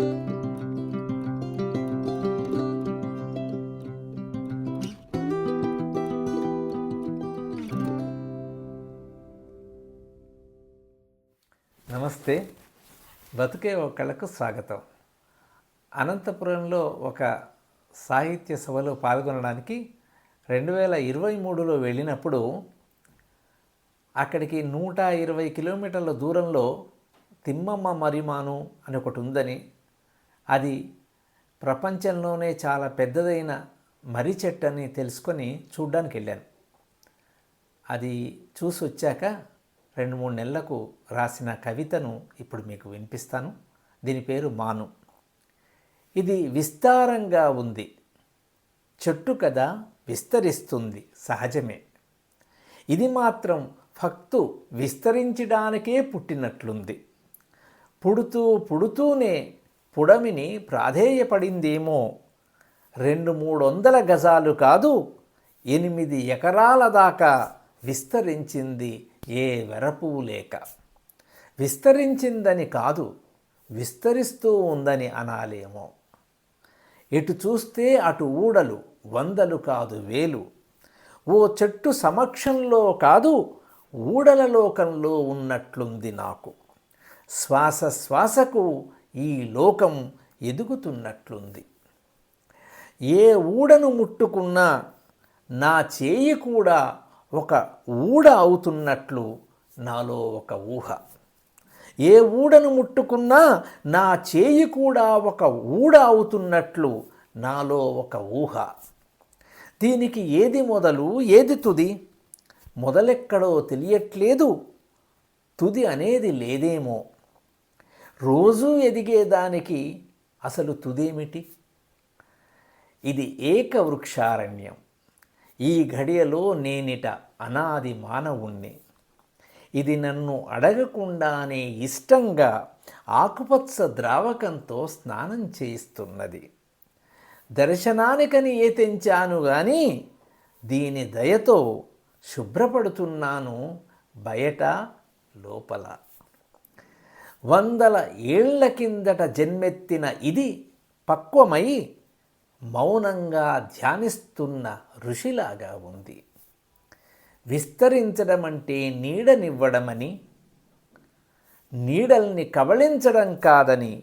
నమస్తే. బతుకే ఒకళ్ళకు స్వాగతం. అనంతపురంలో ఒక సాహిత్య సభలో పాల్గొనడానికి రెండు వేల ఇరవై మూడులో వెళ్ళినప్పుడు అక్కడికి నూట ఇరవై కిలోమీటర్ల దూరంలో తిమ్మమ్మ మరిమాను అని ఒకటి ఉందని అది ప్రపంచంలోనే చాలా పెద్దదైన మర్రి చెట్టు అని తెలుసుకొని చూడ్డానికి వెళ్ళాను. అది చూసి వచ్చాక రెండు మూడు నెలలకు రాసిన కవితను ఇప్పుడు మీకు వినిపిస్తాను. దీని పేరు మాను. ఇది విస్తారంగా ఉంది. చెట్టు కదా విస్తరిస్తుంది సహజమే. ఇది మాత్రం ఫక్తు విస్తరించడానికే పుట్టినట్లుంది. పుడుతూ పుడుతూనే పుడమిని ప్రాధేయపడిందేమో? రెండు మూడు వందల గజాలు కాదు ఎనిమిది ఎకరాల దాకా విస్తరించింది ఏ వెరపు లేక. విస్తరించిందని కాదు విస్తరిస్తూ ఉందని అనాలేమో. ఎటు చూస్తే అటు ఊడలు వందలు కాదు వేలు. ఓ చెట్టు సమక్షంలో కాదు ఊడల లోకంలో ఉన్నట్లుంది నాకు. శ్వాస శ్వాసకు ఈ లోకం ఎదుగుతున్నట్లుంది. ఏ ఊడను ముట్టుకున్నా నా చేయి కూడా ఒక ఊడ అవుతున్నట్లు నాలో ఒక ఊహ. ఏ ఊడను ముట్టుకున్నా నా చేయి కూడా ఒక ఊడ అవుతున్నట్లు నాలో ఒక ఊహ. దీనికి ఏది మొదలు ఏది తుది? మొదలెక్కడో తెలియట్లేదు. తుది అనేది లేదేమో. రోజూ ఎదిగేదానికి అసలు తుదేమిటి? ఇది ఏకవృక్షారణ్యం. ఈ ఘడియలో నేనిట అనాది మానవుణ్ణి. ఇది నన్ను అడగకుండానే ఇష్టంగా ఆకుపచ్చ ద్రావకంతో స్నానం చేయిస్తున్నది దర్శనానికని ఏ తెంచాను కానీ దీని దయతో శుభ్రపడుతున్నాను బయట లోపల. వందల ఏళ్ళ కిందట జన్మెత్తిన ఇది పక్వమై మౌనంగా ధ్యానిస్తున్న ఋషిలాగా ఉంది. విస్తరించడం అంటే నీడనివ్వడమని నీడల్ని కబళించడం కాదని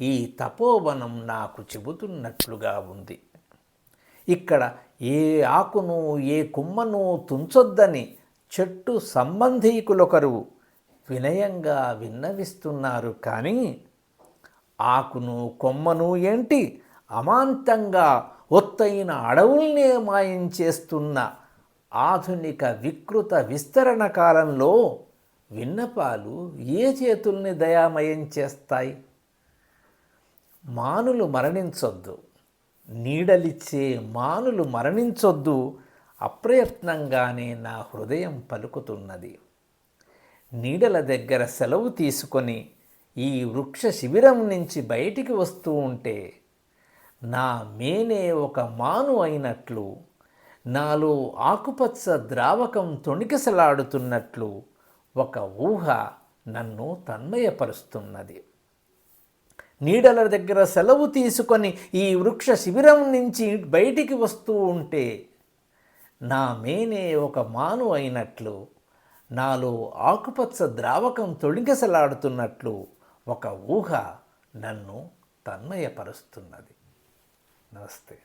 ఈ తపోవనం నాకు చెబుతున్నట్లుగా ఉంది. ఇక్కడ ఏ ఆకును ఏ కుమ్మను తుంచొద్దని చెట్టు సంబంధీకులొకరు వినయంగా విన్నవిస్తున్నారు కానీ ఆకును కొమ్మను ఏంటి అమాంతంగా ఒత్తైన అడవుల్నే మాయం చేస్తున్న ఆధునిక వికృత విస్తరణ కాలంలో విన్నపాలు ఏ చేతుల్ని దయామయం చేస్తాయి? మానులు మరణించొద్దు. నీడలిచ్చే మానులు మరణించొద్దు. అప్రయత్నంగానే నా హృదయం పలుకుతున్నది. నీడల దగ్గర సెలవు తీసుకొని ఈ వృక్ష శిబిరం నుంచి బయటికి వస్తూ ఉంటే నా మేనే ఒక మాను అయినట్లు నాలో ఆకుపచ్చ ద్రావకం తొణికిసలాడుతున్నట్లు ఒక ఊహ నన్ను తన్మయపరుస్తున్నది. నీడల దగ్గర సెలవు తీసుకొని ఈ వృక్ష శిబిరం నుంచి బయటికి వస్తూ ఉంటే నా మేనే ఒక మాను అయినట్లు నాలో ఆకుపచ్చ ద్రావకం తొణికిసలాడుతున్నట్లు ఒక ఊహ నన్ను తన్మయపరుస్తున్నది. నమస్తే.